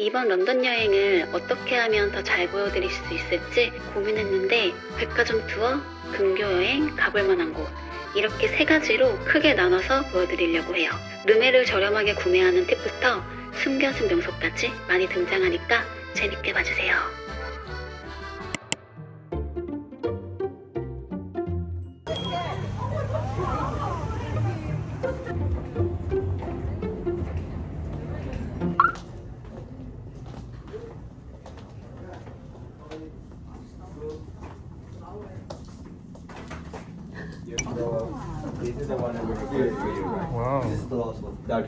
이번 런던 여행을 어떻게 하면 더 잘 보여드릴 수 있을지 고민했는데 백화점 투어, 근교 여행, 가볼 만한 곳 이렇게 세 가지로 크게 나눠서 보여드리려고 해요. 르메를 저렴하게 구매하는 팁부터 숨겨진 명소까지 많이 등장하니까 재밌게 봐주세요.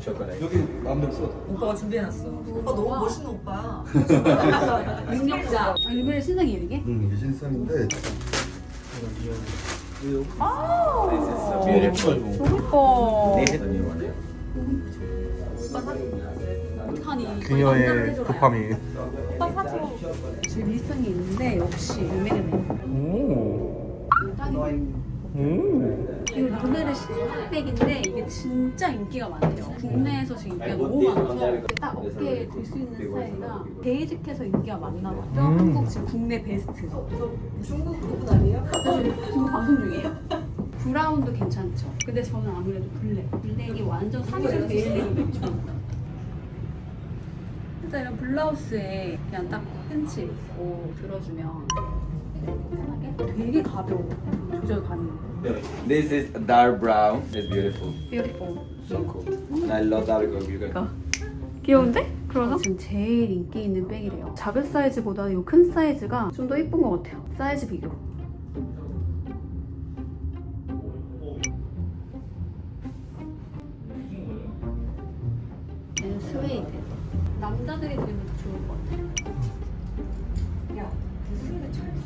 Chocolate. 여기 마음대로 써. 오빠가 준비해놨어. 오빠 너무 멋있는 오빠야. 능력자. 아, 르메 신상이에요 이게? 응, 이게 신상인데. This is so beautiful. 예뻐. This is the new one. 그녀의 도파민. 지금 일상이 있는데 역시 르메르네. 오. 오. 이거 르메르 신상백인데 이게 진짜 인기가 많대요. 국내에서 지금 인기가 너무 많아서 이게 딱 어깨에 들 수 있는 스타일이라 베이직해서 인기가 많나 봐요. 음. 한국 지금 국내 베스트. 중국 그분 아니에요? 지금 방송 중이에요? 브라운도 괜찮죠. 근데 저는 아무래도 블랙. 블랙이 완전 것 같아요. 진짜 이런 블라우스에 그냥 딱 팬츠 입고 들어주면 되게 가벼워. 조절 가능. This is dark brown. It's beautiful. 뷰티풀. So cool. I love dark brown. You can. 귀여운데? 그러나? 지금 제일 인기 있는 백이래요. 작은 사이즈보다 이 큰 사이즈가 좀 더 예쁜 것 같아요. 사이즈 비교. 얘는 스웨이드. 남자들이 들으면 더 좋을 것 같아요.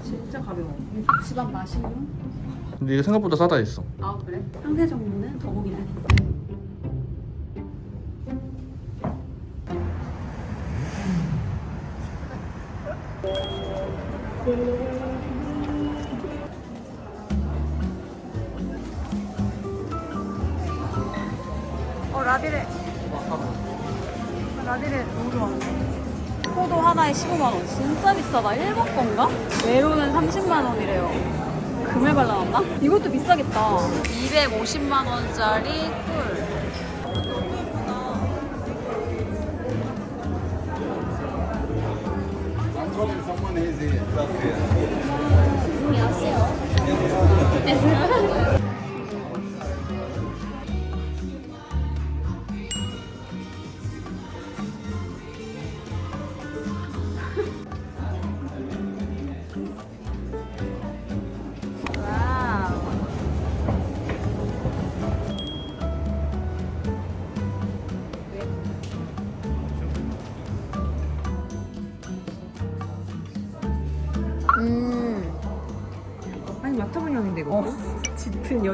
진짜 가벼워. 집안 마시용? 근데 이게 생각보다 싸다 했어. 아 그래? 상세 정도는 더보긴 해. 어 라디레 라디레 너무 좋아 포도 하나에 15만 원. 진짜 비싸다. 일본 건가? 메론은 30만 원이래요. 금을 발라놨나? 이것도 비싸겠다. 250만 원짜리 꿀. 와우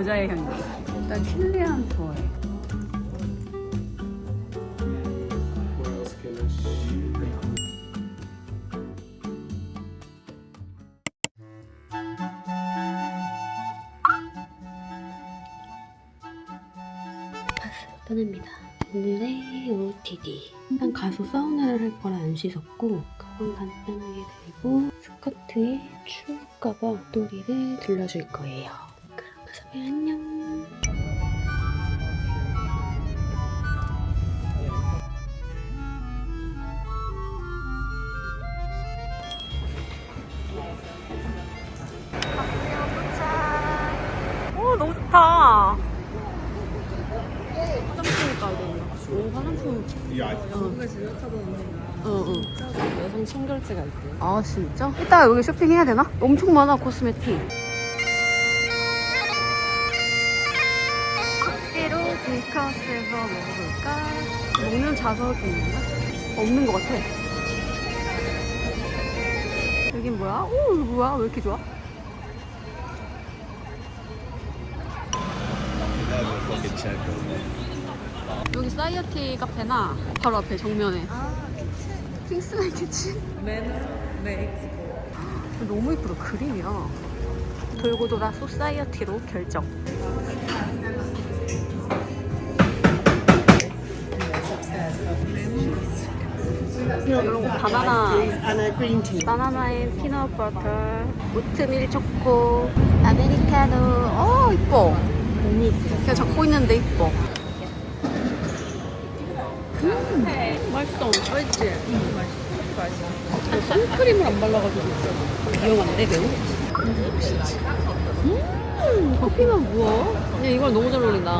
여자의 향기. 일단 킬리안 좋아해. 바스로 떠납니다. 오늘의 OOTD. 일단 가서 사우나를 할 거라 안 씻었고 가방 간단하게 들고 스커트에 추울까봐 목도리를 들러줄 거예요. 봐요. 안녕. 오 너무 좋다. 화장품 가야 되나? 오 화장품. 누가 제작하던 응 응. 여성 청결제가 있대. 아 진짜? 이따 여기 쇼핑해야 되나? 엄청 많아 코스메틱. 베이크하우스에서 먹어볼까? 먹는 좌석이 있나? 없는 것 같아. 여긴 뭐야? 오 이거 뭐야? 왜 이렇게 좋아? 여기 사이어티 카페나 바로 앞에 정면에 아, 있겠지? 매너 메이크. 너무 이쁘다 그림이야 돌고 돌아 소사이어티로 결정 바나나. 바나나에 피넛 버터. 오트밀 초코. 아메리카노. 어 이뻐. 그냥 적고 있는데 이뻐. 음 맛있어. 맛있지? 응 맛있어. 선크림을 안 발라가지고 위험한데 매우? 음 커피가 뭐야? 그냥 이걸 너무 잘 어울린다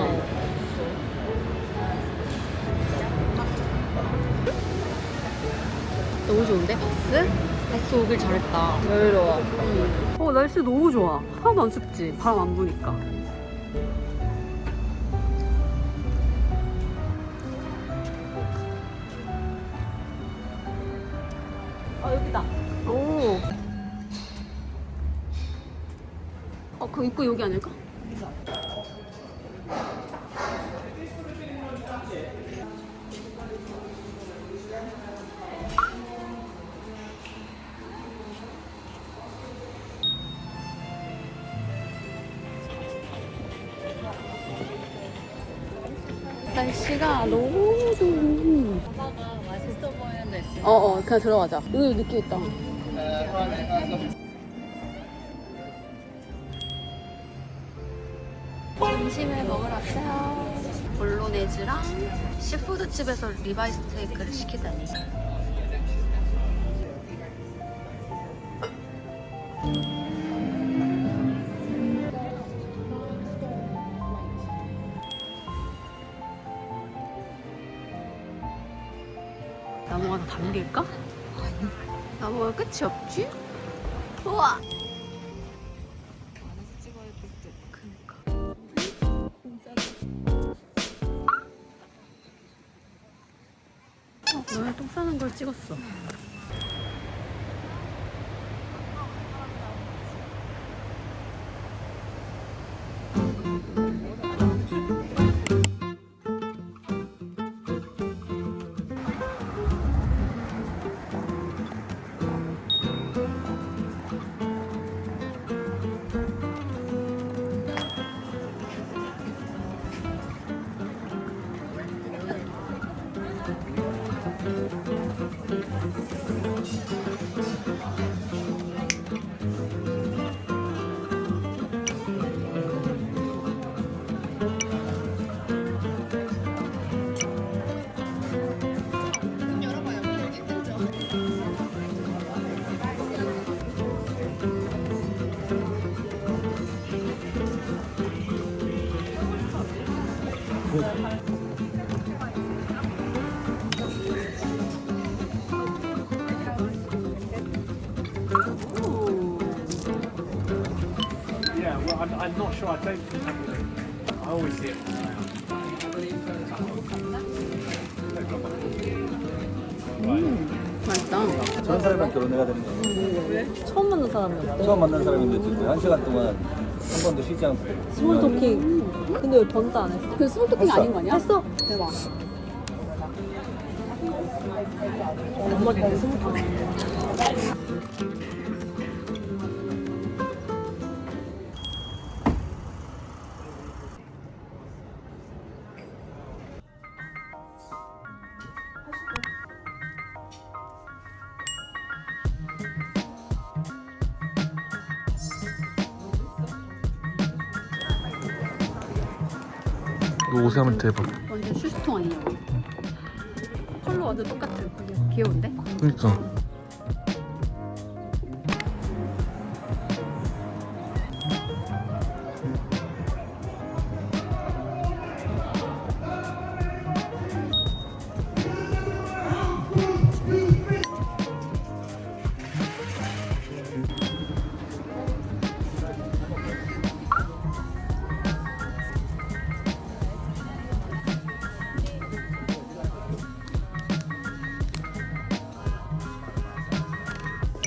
너무 좋은데 바스? 바스 오길 잘했다. 여유로워. 응. 어 날씨 너무 좋아. 하나도 안 춥지. 바람 안 부니까. 아 여기다. 오. 어, 그 입구 여기 아닐까? 어. 어, 어, 그냥 들어가자. 여기 느낌 있다. 점심을 먹으러 왔어요. 볼로네즈랑 시푸드집에서 리바이 스 테이크를 시키다니. 나무가 끝이 없지? 우와! 어, 너네 똥 싸는 걸 찍었어. Yeah, well, I'm, I'm not sure. I don't think that would. I always see it. 맛있다. 저런 사람이랑 결혼해야 되는 거 처음 만난 사람이 어때? 처음 만난 사람인데 지금 한 시간 동안 한 번도 쉬지 않고 스몰 토킹. 근데 왜 번도 안 했어? 그 스몰 토킹 아닌 거 아니야? 했어? 대박. 엄마한테 스몰 토킹. 옷에 하면 대박. 완전 슈스통 아니냐고. 컬러 완전 똑같은. 귀여운데? 그니까.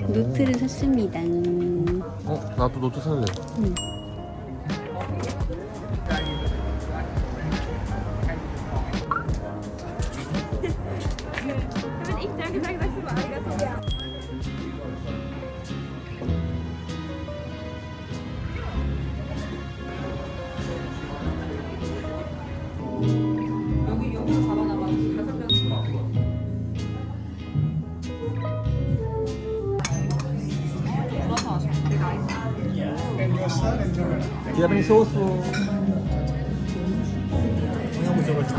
노트를 샀습니다. 어, 나도 노트 살래. 여 Giapnisoso. Vogliamo giocare.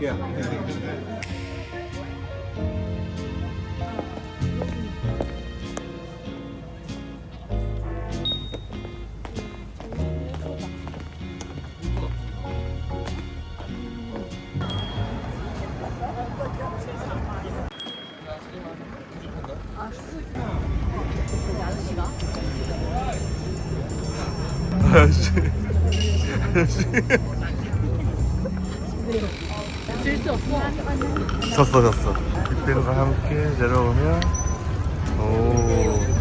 Yeah. For. Yang betul 아저씨 졌어 졌어 빅뱅과 함께 내려오면 오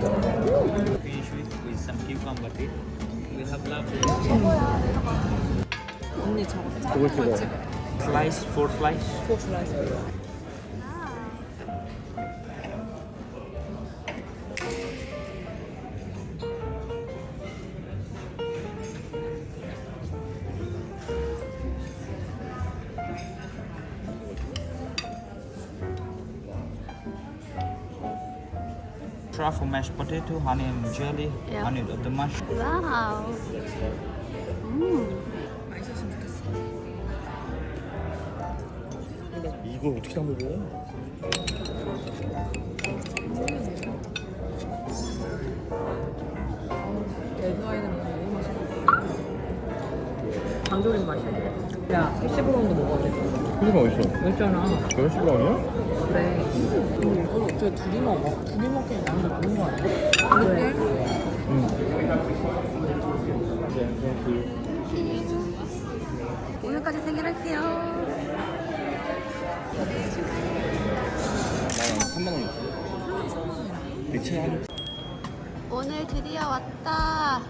fish with, with some cucumber tea. We have lovely 언니 저거 그걸 찍어 slice, four slice. 코 슬라이스. Mashed potato, honey and jelly, Yeah. honey of the mushroom. 와우. 이걸 어떻게 다 먹어? 레드와인은 너무 맛있어. 장조림 맛이야. 야, 피시브라운도 먹어야 돼. 이게 맛있어 맛있잖아. 저런 식으로냐? 그래. 이거 어떻게 둘이 먹어? 둘이 먹기엔 양이 많은 거 아니야? 왜? 오늘까지 생일할게요. 3만 원 있어 리치 한 오늘 드디어 왔다.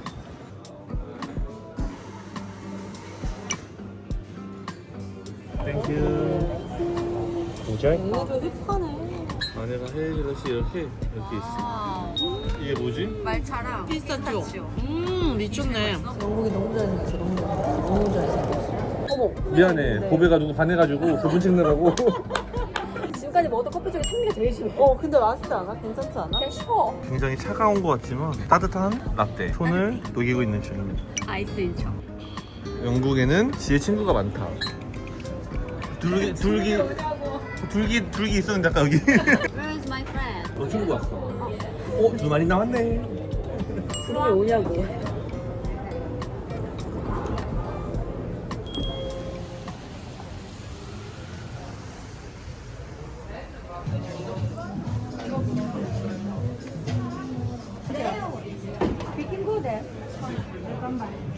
모자이? 얘네도 힙하네. 안에가 헤이즐넛이 이렇게 이렇게 있어 이게 뭐지? 말차랑 피스타치오. 음, 미쳤네. 영국이 너무 잘생겼어. 너무 잘생겼어. 너무 잘생겼어. 어머. 미안해 네. 보배가 누구 반해가지고 그분 찍느라고 지금까지 먹었던 커피 중에 산미가 제일 심해. 어, 근데 맛있지 않아? 괜찮지 않아? 그냥 쉬워. 굉장히 차가운 것 같지만 따뜻한 라떼 손을 녹이고 있는 중입니다 아이스인 척. 영국에는 지혜 친구가 많다 둘기 둘기 둘기 둘기 있었는데 아까 여기 Where is my friend? 너 친구 왔어 어? 두 마리 나왔네 그러게 오냐고. 알라리야.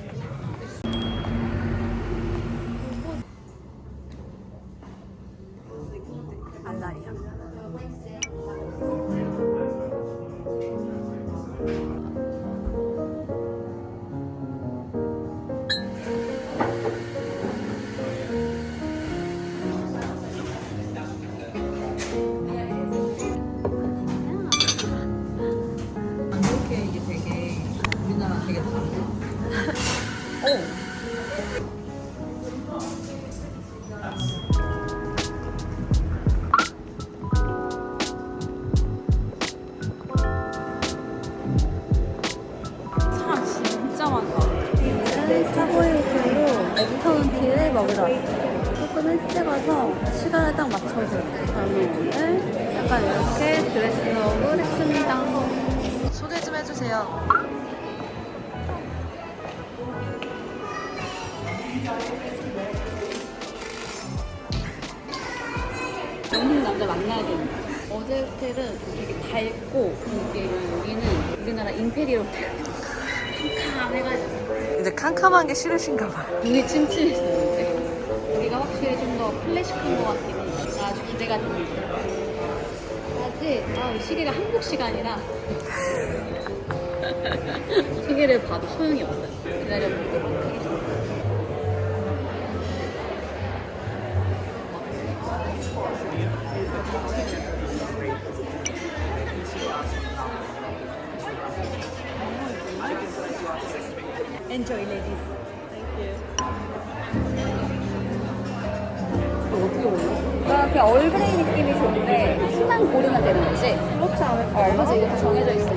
좋은 남자 만나야 된다. 어제 호텔은 되게 밝고 이게 여기는 우리나라 임페리얼 호텔 캄캄해가지고 이제 캄캄한 게 싫으신가 봐. 눈이 침침했었는데 여기가 확실히 좀더 클래식한 것 같긴 해. 아주 기대가 됩니다. 아직 아, 이 시계가 한국 시간이라 시계를 봐도 소용이 없어요. 기다려보도 Enjoy, ladies. 어떻게 올라? 이렇게 얼그레이 느낌이 좋은데 키만 고르면 되는 거지? 그렇지 않을까? 어, 이게 다 정해져 있으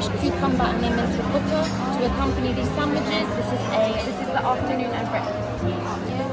fresh cucumber and lemon to butter to accompany these sandwiches. This is a this is the afternoon and breakfast tea.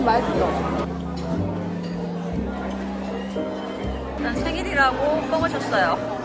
좀 맛있어. 일단 생일이라고 뻥을 쳤어요.